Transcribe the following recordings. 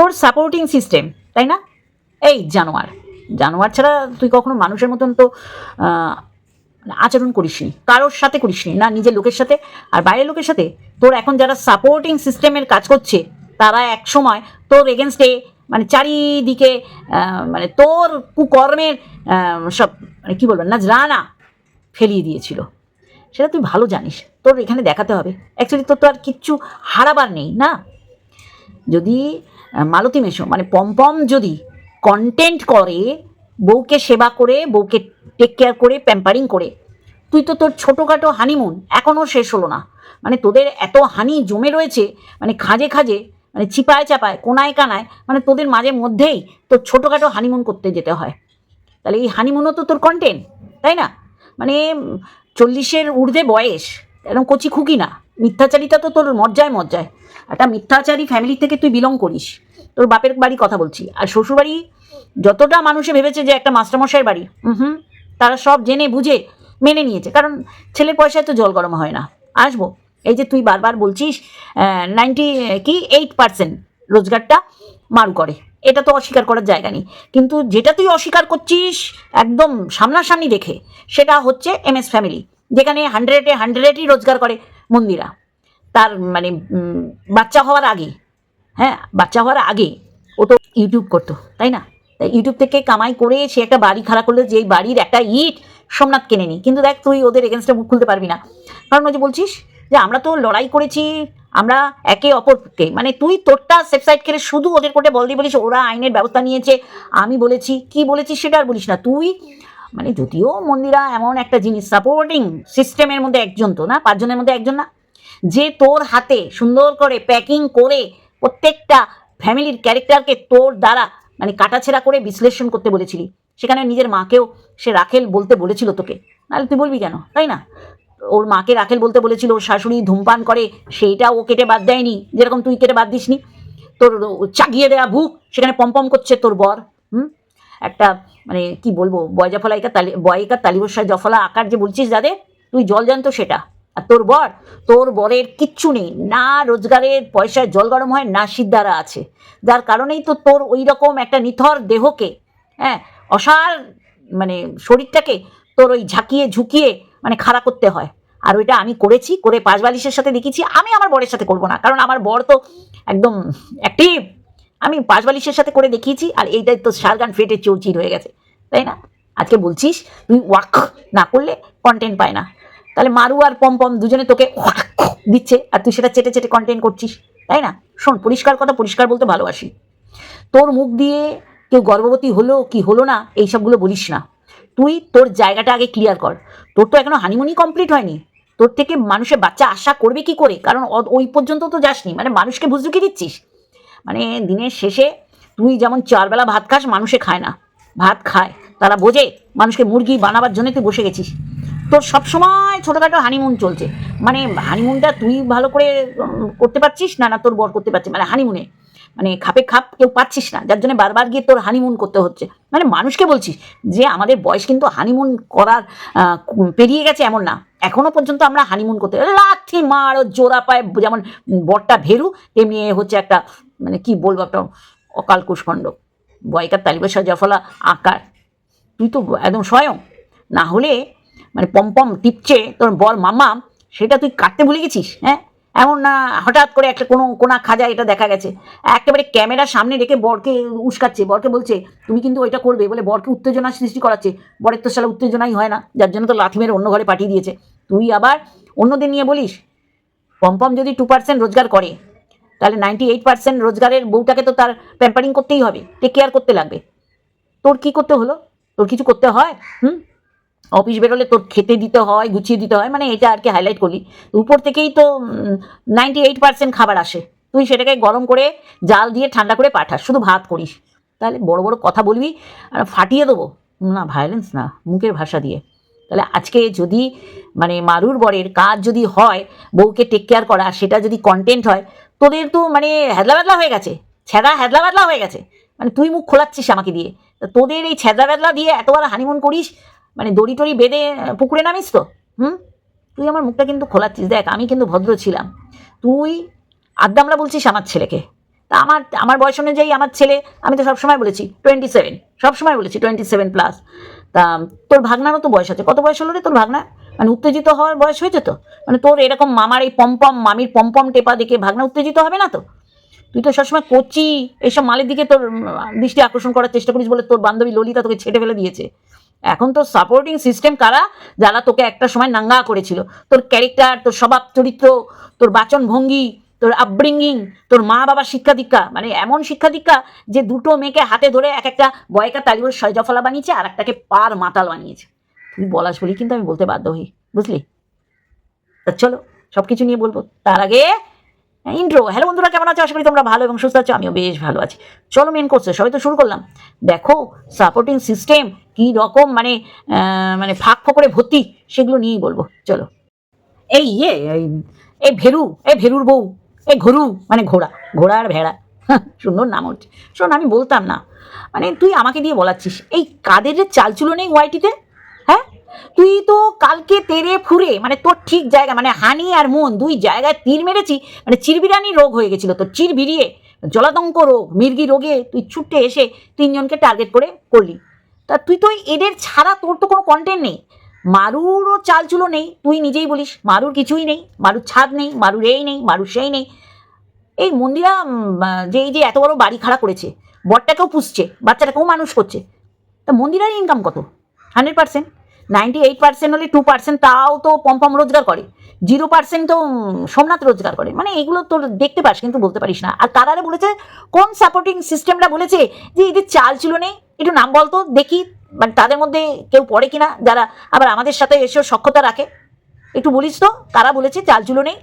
তোর supporting system তাই না? এই জানোয়ার জানোয়ার ছাড়া তুই কখনো মানুষের মতন তো আচরণ করিসনি, কারোর সাথে করিসনি, না নিজের লোকের সাথে। আর বাইরের লোকের সাথে, তোর এখন যারা সাপোর্টিং সিস্টেমের কাজ করছে, তারা এক সময় তোর এগেনস্টে মানে চারিদিকে মানে তোর কুকর্মের সব মানে কী বলবেন না জানা ফেলিয়ে দিয়েছিল। সেটা তুই ভালো জানিস, তোর এখানে দেখাতে হবে। অ্যাকচুয়ালি তোর তো আর কিচ্ছু হারাবার নেই, না? যদি মালতী মেশো মানে পমপম যদি কন্টেন্ট করে, বউকে সেবা করে, বউকে টেক কেয়ার করে প্যাম্পারিং করে, তুই তো তোর ছোটোখাটো হানিমুন এখনও শেষ হলো না। মানে তোদের এত হানি জমে রয়েছে মানে খাজে খাজে মানে চিপায় চাপায়, কোনায় কানায় মানে তোদের মাঝে মধ্যেই তোর ছোটোখাটো হানিমুন করতে যেতে হয়। তাহলে এই হানিমুনও তো তোর কন্টেন্ট তাই না? মানে চল্লিশের ঊর্ধ্বে বয়স এরকম কচি খুকি না। মিথ্যাচারিতা তো তোর মজ্জায় মজ্জায়। একটা মিথ্যাচারী ফ্যামিলি থেকে তুই বিলং করিস। তোর বাপের বাড়ি কথা বলছি। আর শ্বশুরবাড়ি যতটা মানুষে ভেবেছে যে একটা মাস্টারমশাইয়ের বাড়ি হুম, তারা সব জেনে বুঝে মেনে নিয়েছে। কারণ ছেলের পয়সায় তো জল গরম হয় না। আসব। এই যে তুই বারবার বলছিস নাইনটি কি? এইট পার্সেন্ট রোজগারটা মারু করে এটা তো অস্বীকার করার জায়গা নেই। কিন্তু যেটা তুই অস্বীকার করছিস একদম সামনাসামনি দেখে, সেটা হচ্ছে এম এস ফ্যামিলি যেখানে হান্ড্রেডে হান্ড্রেডই রোজগার করে মন্দিরা। তার মানে বাচ্চা হওয়ার আগে হ্যাঁ বাচ্চা হওয়ার আগে ও তো ইউটিউব করতো, তাই না? তাই ইউটিউব থেকে কামাই করে সে একটা বাড়ি খাড়া করল যে বাড়ির একটা ইট সোমনাথ কেনে নি কিন্তু দেখ, তুই ওদের এগেনস্টে মুখ খুলতে পারবি না। কারণ ওই যে বলছিস যে আমরা তো লড়াই করেছি, আমরা একে অপরকে মানে তুই তোরটা সেফ সাইড খেলে শুধু ওদের কোর্টে বল দিয়ে বলিস, ওরা আইনের ব্যবস্থা নিয়েছে, আমি বলেছি, কি বলেছিস সেটা আর বলিস না। তুই মানে যদিও মন্দিরা এমন একটা জিনিস সাপোর্টিং সিস্টেমের মধ্যে একজন তো না, পাঁচজনের মধ্যে একজন না? যে তোর হাতে সুন্দর করে প্যাকিং করে প্রত্যেকটা ফ্যামিলির ক্যারেক্টারকে তোর দ্বারা মানে কাটাছেড়া করে বিশ্লেষণ করতে বলেছিলি, সেখানে নিজের মাকেও সে রাখেল বলতে বলেছিল তোকে। নাহলে তুই বলবি কেন? তাই না? ওর মাকে রাখেল বলতে বলেছিল, ওর শাশুড়ি ধূমপান করে, সেইটা ও কেটে বাদ দেয়নি, যেরকম তুই কেটে বাদ দিসনি। তোর চাগিয়ে দেওয়া ভুক সেখানে পম্পম করছে তোর বর। হুম? একটা মানে কি বলব বয় জফলাইকা তালি, বয়িকা জফলা আকার যে বলছিস যাদের, তুই জল জানতো সেটা। আর তোর বর? তোর বরের কিচ্ছু নেই। না রোজগারের পয়সায় জল গরম হয়, না সিদ্ধারা আছে। যার কারণেই তো তোর ওই রকম একটা নিথর দেহকে হ্যাঁ অসার মানে শরীরটাকে তোর ওই ঝাঁকিয়ে ঝুঁকিয়ে মানে খাড়া করতে হয়। আর ওইটা আমি করেছি, করে পাঁচ বালিশের সাথে দেখেছি। আমি আমার বরের সাথে করব না। কারণ আমার বর তো একদম অ্যাক্টিভ আমি পাঁচ বালিশের সাথে করে দেখিয়েছি আর এইটাই তো সারগান ফেটে চৌচির হয়ে গেছে। তাই না? আজকে বলছিস, তুই ওয়াক না করলে কন্টেন্ট পায় না। তাহলে মারু আর পম পম দুজনে তোকে দিচ্ছে, আর তুই সেটা চেটে চেটে কন্টেন্ট করছিস, তাই না? শোন, পরিষ্কার কথা, পরিষ্কার বলতে ভালোবাসি। তোর মুখ দিয়ে কেউ গর্ভবতী হলো কি হলো না এইসবগুলো বলিস না। তুই তোর জায়গাটা আগে ক্লিয়ার কর। তোর তো এখনও হানিমুনি কমপ্লিট হয়নি। তোর থেকে মানুষের বাচ্চা আশা করবে কি করে? কারণ ওই পর্যন্ত তো যাসনি। মানে মানুষকে বুঝলুকি দিচ্ছিস। মানে দিনের শেষে তুই যেমন চারবেলা ভাত খাস, মানুষে খায় না। ভাত খায়। তারা বোঝে, মানুষকে মুরগি বানাবার জন্য তুই বসে গেছিস। তোর সবসময় ছোটোখাটো হানিমুন চলছে। মানে হানিমুনটা তুই ভালো করে করতে পারছিস না না তোর বর করতে পারছিস মানে হানিমুনে মানে খাপে খাপ কেউ পাচ্ছিস না, যার জন্য বারবার গিয়ে তোর হানিমুন করতে হচ্ছে। মানে মানুষকে বলছিস যে আমাদের বয়স কিন্তু হানিমুন করার পেরিয়ে গেছে এমন না। এখনও পর্যন্ত আমরা হানিমুন করতে লাথি মার জোড়া পায় যেমন বরটা ভেরু, তেমনি হচ্ছে একটা মানে কি বলব একটা অকাল কুষ্খণ্ড বয়কার তালিবাসা জফলা আকার। তুই তো একদম স্বয়ং। না হলে মানে পমপম টিপছে তোর বল মামা সেটা তুই কাটতে ভুলে গেছিস হ্যাঁ? এমন না, হঠাৎ করে একটা কোনো কোনা খাজা এটা দেখা গেছে। একেবারে ক্যামেরার সামনে রেখে বরকে উস্কাচ্ছে, বরকে বলছে, তুমি কিন্তু ওইটা করবে বলে বরকে উত্তেজনা সৃষ্টি করাচ্ছে। বরের তো সালা উত্তেজনাই হয় না, যার জন্য তো লাথি মেরে অন্য ঘরে পাঠিয়ে দিয়েছে। তুই আবার অন্যদের নিয়ে বলিস পমপম যদি টু পার্সেন্ট রোজগার করে, তাহলে নাইনটি এইট পার্সেন্ট রোজগারের বউটাকে তো তার প্যাম্পারিং করতেই হবে টেক কেয়ার করতে লাগবে। তোর কি করতে হলো? তোর কিছু করতে হয়? হুম? অফিস বেরোলে তোর খেতে দিতে হয়, গুছিয়ে দিতে হয় মানে এটা আর কি হাইলাইট করলি। উপর থেকেই তো নাইনটি এইট পার্সেন্ট খাবার আসে। তুই সেটাকে গরম করে জাল দিয়ে ঠান্ডা করে পাঠাস, শুধু ভাত করিস। তাহলে বড় বড় কথা বলবি, আর ফাটিয়ে দেবো। না ভায়োলেন্স না, মুখের ভাষা দিয়ে। তাহলে আজকে যদি মানে মারুর বরের কাজ যদি হয়, বউকে টেক কেয়ার করা, সেটা যদি কন্টেন্ট হয়, তোদের তো মানে হ্যাদলা বাদলা হয়ে গেছে। ছেঁড়া হ্যাদলা বাদলা হয়ে গেছে। মানে তুই মুখ খোলাচ্ছিস আমাকে দিয়ে। তোদের এই ছেঁদা বেদলা দিয়ে এতবার হানিমুন করিস মানে দড়ি টড়ি বেঁধে পুকুরে নামিস তো? হুম? তুই আমার মুখটা কিন্তু খোলাচ্ছিস। দেখ, আমি কিন্তু ভদ্র ছিলাম। তুই আদ্দামরা বলছিস আমার ছেলেকে। তা আমার আমার বয়স অনুযায়ী আমার ছেলে, আমি তো সবসময় বলেছি টোয়েন্টি সেভেন সবসময় বলেছি টোয়েন্টি সেভেন প্লাস তা তোর ভাগনারও তো বয়স আছে। কত বয়স হলো রে তোর ভাগনা? মানে উত্তেজিত হওয়ার বয়স হয়েছে তো? মানে তোর এরকম মামার এই পম্পম, মামির পম্পম টেপা দেখে ভাগনা উত্তেজিত হবে না তো? তুই তো সবসময় কচি, এইসব মালের দিকে তোর দৃষ্টি আকর্ষণ করার চেষ্টা করিস বলে তোর বান্ধবী ললিতা তোকে ছেটে ফেলে দিয়েছে। এখন তো সাপোর্টিং সিস্টেম কারা? যারা তোকে একটা সময় নাঙ্গা করেছিল। তোর ক্যারেক্টার তোর স্বভাব, চরিত্র, তোর বাচন ভঙ্গি, তোর আপব্রিঙ্গিং তোর মা বাবার শিক্ষা দীক্ষা মানে এমন শিক্ষা দীক্ষা যে দুটো মেয়েকে হাতে ধরে এক একটা বয়কা তালিবর সয়জফলা বানিয়েছে আর একটাকে পার মাতাল বানিয়েছে। তুই বলাস বলি কিন্তু আমি বলতে বাধ্য হই, বুঝলি? তা চলো সব কিছু নিয়ে বলব। তার আগে ইন্ট্রো। হ্যালো বন্ধুরা কেমন আছো? আশা করি তোমরা ভালো এবং সুস্থ আছো আমিও বেশ ভালো আছি। চলো মেন কোর্সে সবাই তো শুরু করলাম। দেখো সাপোর্টিং সিস্টেম কি রকম মানে মানে ফাঁক ফকরে ভর্তি সেগুলো নিয়েই বলব। চলো। এই ইয়ে এই ভেরু এই ভেরুর বউ এই ঘরু মানে ঘোড়া ঘোড়া আর ভেড়া। হাহ, সুন্দর নাম হচ্ছে। শোন আমি বলতাম না মানে তুই আমাকে দিয়ে বলাচ্ছিস এই কাদের চালচুলো নেই ওয়াইটিতে হ্যাঁ? তো কালকে তেরে ফুরে মানে তোর ঠিক জায়গা মানে হানি আর মন দুই জায়গায় তীর মেরেছি মানে চিরবিরানি রোগ হয়ে গেছিল তোর চির ভিড়িয়ে জলাতঙ্ক রোগ, মির্গি রোগে তুই ছুটে এসে তিনজনকে টার্গেট করে করলি। তা তুই তো এদের ছাড়া তোর তো কোনো কন্টেন্ট নেই। মারুরও চালচুলো নেই, তুই নিজেই বলিস, মারুর কিছুই নেই, মারুর ছাদ নেই, মারুর এই নেই, মারুর সেই নেই। এই মন্দিরা যে এই যে এত বড় বাড়ি খাড়া করেছে বরটাকেও পুষছে, বাচ্চাটাকেও মানুষ করছে, তা মন্দিরার ইনকাম কত? Hundred percent ninety eight percent হলে টু পার্সেন্ট, তাও তো পম্পম রোজগার করে। জিরো পার্সেন্ট তো সোমনাথ রোজগার করে। মানে এগুলো তোর দেখতে পাস, কিন্তু বলতে পারিস না। আর তারারে বলেছে, কোন সাপোর্টিং সিস্টেমটা বলেছে যে এদের চাল ছিল নেই একটু নাম বলতো, দেখি মানে তাদের মধ্যে কেউ পড়ে কিনা, যারা আবার আমাদের সাথে এসেও সক্ষতা রাখে। একটু বলিস তো কারা বলেছে চাল চুলো নেই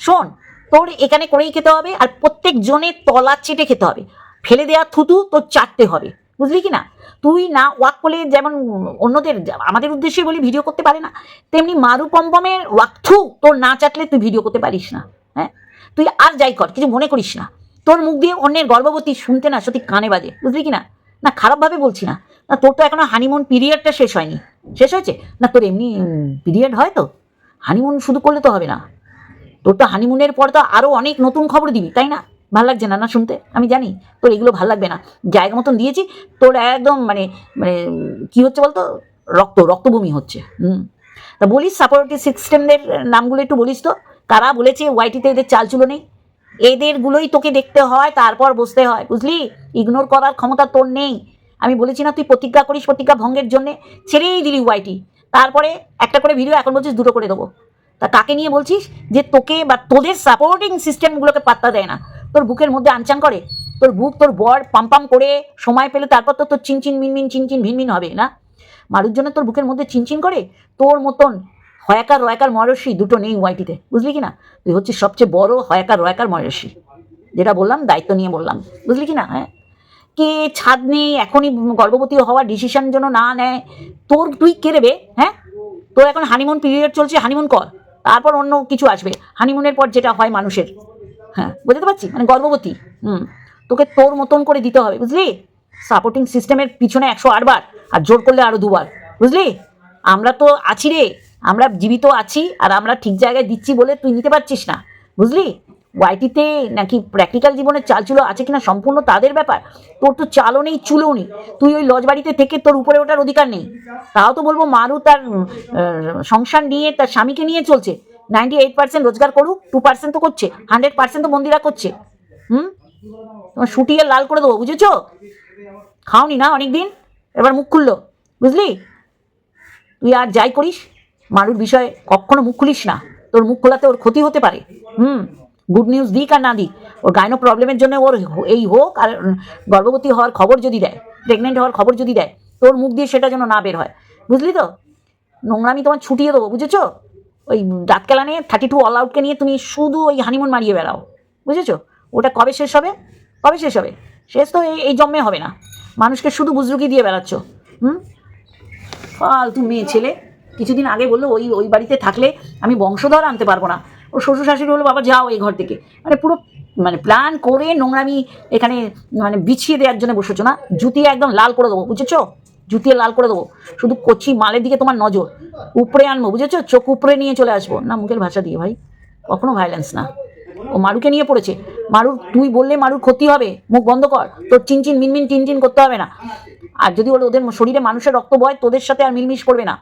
শোন, তোর এখানে করেই খেতে হবে, আর প্রত্যেক জনের তলা চেটে খেতে হবে। ফেলে দেওয়া থুতু তোর চাটতে হবে। বুঝলি কি না? তুই না ওয়াক করলে যেমন অন্যদের আমাদের উদ্দেশ্যে বলি ভিডিও করতে পারে না। তেমনি মারু পম্পমের ওয়াক থু তোর না চাটলে তুই ভিডিও করতে পারিস না হ্যাঁ? তুই আর যাই কর, কিছু মনে করিস না। তোর মুখ দিয়ে অন্যের গর্ভবতী শুনতে না, সত্যি কানে বাজে, বুঝলি কি না? না, খারাপভাবে বলছি না। না, তোর তো এখনও হানিমুন পিরিয়ডটা শেষ হয়নি। শেষ হয়েছে? না, তোর এমনি পিরিয়ড হয় তো? হানিমুন শুধু করলে তো হবে না। তোর তো হানিমুনের পর তো আরও অনেক নতুন খবর দিবি, তাই না? ভালো লাগছে না না শুনতে? আমি জানি, তোর এগুলো ভালো লাগবে না। জায়গা মতন দিয়েছি, তোর একদম মানে মানে কি হচ্ছে বলতো? রক্ত রক্তভূমি হচ্ছে, হুম। তা বলিস সাপোর্টিভ সিস্টেমদের নামগুলো একটু বলিস তো। কারা বলেছে ওয়াইটিতে এদের চালচুলো নেই। এদেরগুলোই তোকে দেখতে হয়, তারপর বসতে হয়, বুঝলি? ইগনোর করার ক্ষমতা তোর নেই। আমি বলেছি না তুই প্রতিজ্ঞা করিস, প্রতিজ্ঞা ভঙ্গের জন্যে ছেড়েই দিলি ওয়াইটি তারপরে একটা করে ভিডিও এখন বলছিস দুটো করে দেবো। তা কাকে নিয়ে বলছিস? যে তোকে বা তোদের সাপোর্টিং সিস্টেমগুলোকে পাত্তা দেয় না। তোর বুকের মধ্যে আনচান করে? তোর বুক, তোর বর পাম্পাম করে সময় পেলে তারপর তো তোর চিনচিন, মিনমিন, চিনচিন ভিনমিন হবে, না? মারুর জন্য তোর বুকের মধ্যে চিনচিন করে তোর মতন হয়াকার, রয়াকার ময়রসী দুটো নেই ওয়াইটিতে। বুঝলি কি না তুই হচ্ছিস সবচেয়ে বড় হয়াকার, রয়াকার ময়রসী যেটা বললাম, দায়িত্ব নিয়ে বললাম। বুঝলি কি না হ্যাঁ। কে ছাদ নেই, এখনই গর্ভবতী হওয়ার ডিসিশন যেন না নেয়। তোর তুই কে কেড়েবে হ্যাঁ? তোর এখন হানিমুন পিরিয়ড চলছে হানিমুন কর। তারপর অন্য কিছু আসবে। হানিমুনের পর যেটা হয় মানুষের। হ্যাঁ বুঝতে পারছি? মানে গর্ভবতী। হুম। তোকে তোর মতন করে দিতে হবে, বুঝলি? সাপোর্টিং সিস্টেমের পিছনে একশো আটবার আর জোর করলে আরও দুবার, বুঝলি? আমরা তো আছি রে, আমরা জীবিত আছি, আর আমরা ঠিক জায়গায় দিচ্ছি বলে তুই নিতে পারছিস না, বুঝলি? ওয়াইটিতে নাকি প্র্যাকটিক্যাল জীবনের চালচুলো আছে কিনা সম্পূর্ণ তাদের ব্যাপার, তোর তো চালও নেই, চুলও নেই। তুই ওই লজ বাড়িতে থেকে তোর উপরে ওঠার অধিকার নেই। তাও তো বলব মারু তার সংসার নিয়ে তার স্বামীকে নিয়ে চলছে। নাইনটি এইট পার্সেন্ট রোজগার করুক, টু পার্সেন্ট তো করছে, হান্ড্রেড পার্সেন্ট তো মন্দিরা করছে। হুম? তোমার শুটিয়ে লাল করে দেবো, বুঝেছ? খাওনি না অনেক দিন এবার মুখ খুললো, বুঝলি? তুই আর যাই করিস, মারুর বিষয়ে কখনো মুখ খুলিস না। তোর মুখ খোলাতে ওর ক্ষতি হতে পারে। হুম? গুড নিউজ দিক আর না দিক। ওর গাইনো প্রবলেমের জন্য ওর এই হোক আর গর্ভবতী হওয়ার খবর যদি দেয় প্রেগনেন্ট হওয়ার খবর যদি দেয়, তোর মুখ দিয়ে সেটা যেন না বের হয়। বুঝলি তো? নোংরামি তোমার ছুটিয়ে দেবো, বুঝেছ? ওই রাতকেলা নিয়ে থার্টি টু অল আউটকে নিয়ে তুমি শুধু ওই হানিমুন মারিয়ে বেড়াও, বুঝেছ? ওটা কবে শেষ হবে? কবে শেষ হবে? শেষ তো এই এই জন্মে হবে না। মানুষকে শুধু বুজরুকি দিয়ে বেড়াচ্ছ, হুম? ফালতু মেয়ে ছেলে। কিছুদিন আগে বলল, ওই ওই বাড়িতে থাকলে আমি বংশধর আনতে পারব না। ও শ্বশুর শাশুড়ি হলো বাবা, যাও এই ঘর থেকে। মানে পুরো মানে প্ল্যান করে নোংরামি এখানে মানে বিছিয়ে দেওয়ার জন্য বসেছো না? জুতি একদম লাল করে দেবো, বুঝেছ? জুতিয়ে লাল করে দেবো। শুধু কচি মালের দিকে তোমার নজর। উপরে আনব, বুঝেছ? চোখ উপরে নিয়ে চলে আসব। না, মুখের ভাষা দিয়ে ভাই। কখনো ভাইলেন্স না। ও মারুকে নিয়ে পড়েছে। মারুর, তুই বললে মারুর ক্ষতি হবে। মুখ বন্ধ কর। তোর চিনচিন, মিনমিন, টিনটিন করতে হবে না। আর যদি ওর, ওদের শরীরে মানুষের রক্ত বয়, তোদের সাথে আর মিলমিশ করবে না।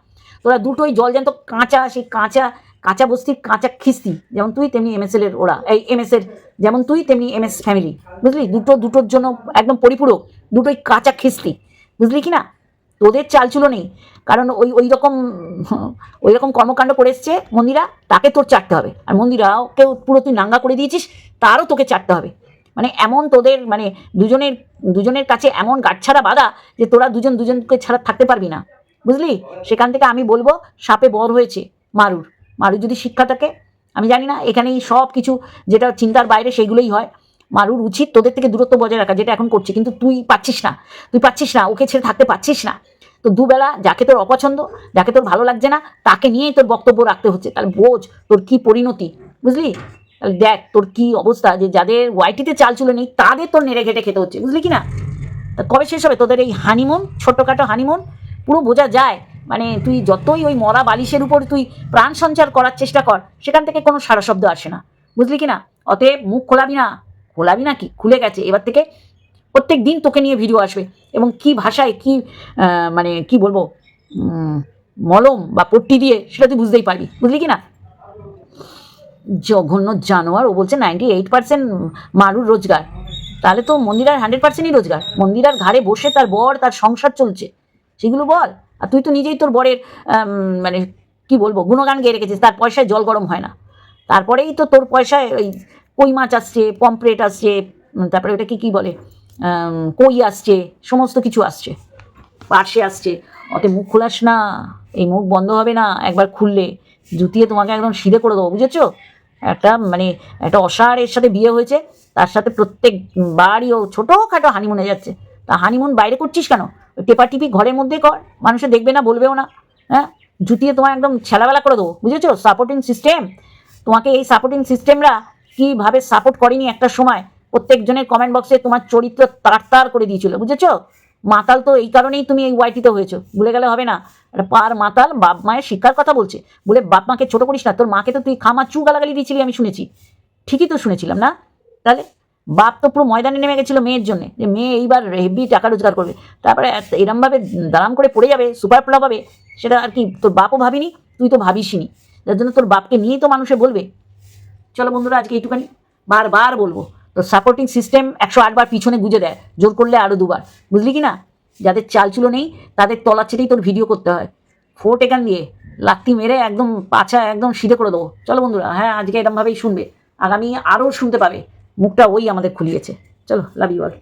তোরা দুটোই জল জ্যান্ত কাঁচা সেই কাঁচা কাঁচা বস্তির কাঁচা খিস্তি। যেমন তুই, তেমনি এমএসএল এর ওরা। এই এমএস এর যেমন তুই, তেমনি এমএস ফ্যামিলি বুঝলি? দুটো, দুটোর জন্য একদম পরিপূরক। দুটোই কাঁচা খিস্তি। বুঝলি কি না? তোদের চালচুলো নেই। কারণ ওই ওই রকম ওই রকম কর্মকাণ্ড করে এসছে মন্দিরা, তাকে তোর চাটতে হবে। আর মন্দিরা ওকে পুরো তুই নাঙ্গা করে দিয়েছিস, তারও তোকে চাটতে হবে। মানে এমন তোদের মানে দুজনের দুজনের কাছে এমন গাঁটছাড়া বাধা যে তোরা দুজন, দুজনকে ছাড়া থাকতে পারবি না। বুঝলি? সেখান থেকে আমি বলব, সাপে বর হয়েছে মারুর। মারুর যদি শিক্ষা থাকে, আমি জানি না, এখানেই সব কিছু যেটা চিন্তার বাইরে সেইগুলোই হয়। মারুর উচিত তোদের থেকে দূরত্ব বজায় রাখা, যেটা এখন করছে। কিন্তু তুই পাচ্ছিস না। তুই পাচ্ছিস না, ওকে ছেড়ে থাকতে পারছিস না। তো দুবেলা যাকে তোর অপছন্দ, যাকে তোর ভালো লাগছে না, তাকে নিয়েই তোর বক্তব্য রাখতে হচ্ছে। তাহলে বোঝ তোর কি পরিণতি, বুঝলি? তাহলে দেখ তোর কি অবস্থা, যে যাদের ওয়াইটিতে চাল চুলো নেই, তাদের তোর নেড়ে ঘেটে খেতে হচ্ছে, বুঝলি কি না? কবে শেষ হবে? তোদের এই হানিমুন ছোট্টখাটো হানিমুন পুরো বোঝা যায়। মানে তুই যতই ওই মরা বালিশের উপর তুই প্রাণ সঞ্চার করার চেষ্টা কর, সেখান থেকে কোনো সারা শব্দ আসে না, বুঝলি কি না? অতএব মুখ খোলাবি না। খোলাবি না কি? খুলে গেছে। এবার থেকে প্রত্যেক দিন তোকে নিয়ে ভিডিও আসবে। এবং কি ভাষায় কি মানে কি বলব মলম বা পট্টি দিয়ে, সেটা তুই বুঝতেই পারবি। বুঝলি কি না জঘন্য জানোয়ার, ও বলছে নাইনটি এইট পার্সেন্ট মারুর রোজগার। তাহলে তো মন্দিরার হান্ড্রেড পার্সেন্টই রোজগার। মন্দিরার ঘাড়ে বসে তার বর, তার সংসার চলছে। সেগুলো বল। আর তুই তো নিজেই তোর বরের মানে কি বলব, গুণগান গেয়ে রেখেছিস, তার পয়সায় জল গরম হয় না। তারপরেই তো তোর পয়সায় ওই কই মাছ আসছে পমপ্লেট আসছে তারপরে ওটা কি কি বলে? কই আসছে? সমস্ত কিছু আসছে। পার্সে আসছে। অতে মুখ খোলাস না। এই মুখ বন্ধ হবে না। একবার খুললে জুতিয়ে তোমাকে একদম সিধে করে দেবো, বুঝেছ? একটা মানে একটা অসারের সাথে বিয়ে হয়েছে। তার সাথে প্রত্যেক বাড়ি ও ছোটো ছোটোখাটো হানিমুনে যাচ্ছে। তা হানিমুন বাইরে করছিস কেন? ওই টেপা টিপি ঘরের মধ্যে কর। মানুষে দেখবে না, বলবেও না। হ্যাঁ? জুতিয়ে তোমার একদম ছেলাবেলা করে দেবো, বুঝেছ? সাপোর্টিং সিস্টেম তোমাকে এই সাপোর্টিং সিস্টেমরা কীভাবে সাপোর্ট করেনি একটা সময়? প্রত্যেকজনের কমেন্ট বক্সে তোমার চরিত্র তার তার করে দিয়েছিল, বুঝেছ? মাতাল তো এই কারণেই তুমি এই ওয়াইটিতে হয়েছো। ভুলে গেলে হবে না। পার মাতাল বাপ মায়ের শিক্ষার কথা বলছে। বলে, বাপ মাকে ছোট করিস না, তোর মাকে তো তুই খামা চু গালাগালি দিয়েছিলি আমি শুনেছি। ঠিকই তো শুনেছিলাম না? তাহলে, বাপ তো পুরো ময়দানে নেমে গেছিল মেয়ের জন্য। যে মেয়ে এইবার হেভি টাকা রোজগার করবে। তারপরে এরমভাবে দাঁড়াম করে পড়ে যাবে সুপার ফ্লপ হবে সেটা আর কি তোর বাপও ভাবিনি, তুই তো ভাবিসনি যার জন্য তোর বাপকে নিয়েই তো মানুষে বলবে। চলো বন্ধুরা, আজকে এইটুখানি। বারবার বলব। তো সাপোর্টিং সিস্টেম একশো আটবার পিছনে গুঁজে দেয়, জোর করলে আরও দুবার। বুঝলি কি না যাদের চালচুলো নেই, তাদের তলা ছেড়েই তোর ভিডিও করতে হয়। ফোর্ট এখান দিয়ে, লাত্তি মেরে একদম পাছা একদম সিধে করে দেবো। চলো বন্ধুরা হ্যাঁ আজকে এরমভাবেই শুনবে। আগামী আরও শুনতে পাবে। মুখটা ওই আমাদের খুলিয়েছে। চলো লাভ ইউ অল